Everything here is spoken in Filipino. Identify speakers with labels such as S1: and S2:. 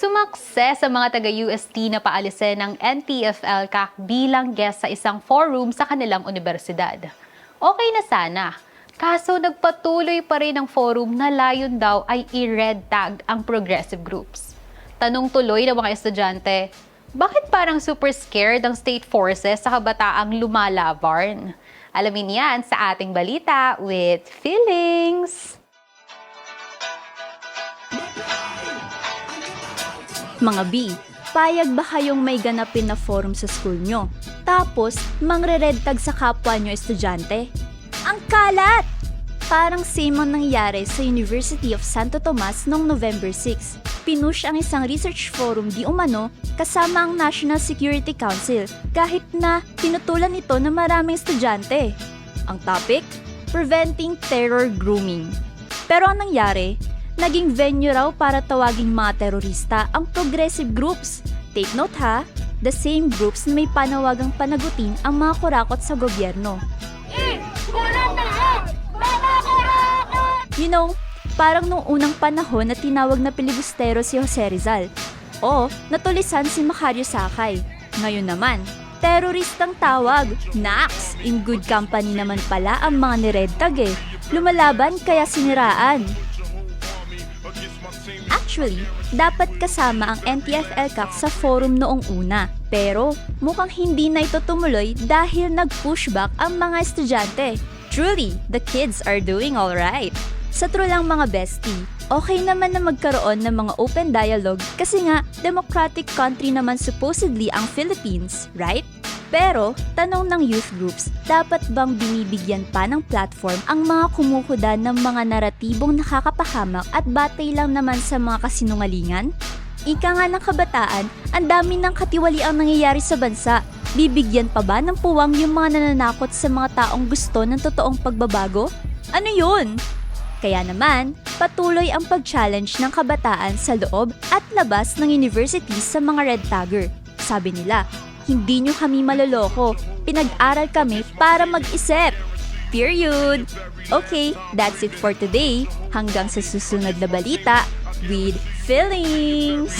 S1: Sumakses sa mga taga-UST na paalisin ng NTFL CAC bilang guest sa isang forum sa kanilang universidad. Okay na sana. Kaso nagpatuloy pa rin ang forum na layon daw ay i-red tag ang progressive groups. Tanong tuloy ng mga estudyante, bakit parang super scared ang state forces sa kabataang lumalabarn? Alamin yan sa ating balita with feelings.
S2: Mga B, payag ba kayong may ganapin na forum sa school nyo? Tapos, mangre-red tag sa kapwa nyo estudyante? Ang kalat! Parang same ang nangyari sa University of Santo Tomas noong November 6. Pinush ang isang research forum di umano kasama ang National Security Council kahit na tinutulan ito ng maraming estudyante. Ang topic? Preventing Terror Grooming. Pero ang nangyari, naging venue raw para tawaging mga terorista ang progressive groups. Take note ha, the same groups na may panawagang panagutin ang mga kurakot sa gobyerno. You know, parang nung unang panahon na tinawag na pilibustero si Jose Rizal. O, natulisan si Macario Sakay. Ngayon naman, teroristang tawag. Nax! In good company naman pala ang mga nired tag eh. Lumalaban kaya siniraan. Actually, dapat kasama ang NTFL CAC sa forum noong una. Pero mukhang hindi na ito tumuloy dahil nag-pushback ang mga estudyante. Truly, the kids are doing alright. Sa true lang mga bestie, okay naman na magkaroon ng mga open dialogue kasi nga democratic country naman supposedly ang Philippines, right? Pero, tanong ng youth groups, dapat bang binibigyan pa ng platform ang mga kumukuda ng mga naratibong nakakapahamak at batay lang naman sa mga kasinungalingan? Ika nga ng kabataan, ang dami ng katiwali ang nangyayari sa bansa. Bibigyan pa ba ng puwang yung mga nananakot sa mga taong gusto ng totoong pagbabago? Ano yun? Kaya naman, patuloy ang pag-challenge ng kabataan sa loob at labas ng university sa mga red tagger. Sabi nila, hindi nyo kami maloloko. Pinag-aral kami para mag-isip. Period. Okay, that's it for today. Hanggang sa susunod na balita with feelings.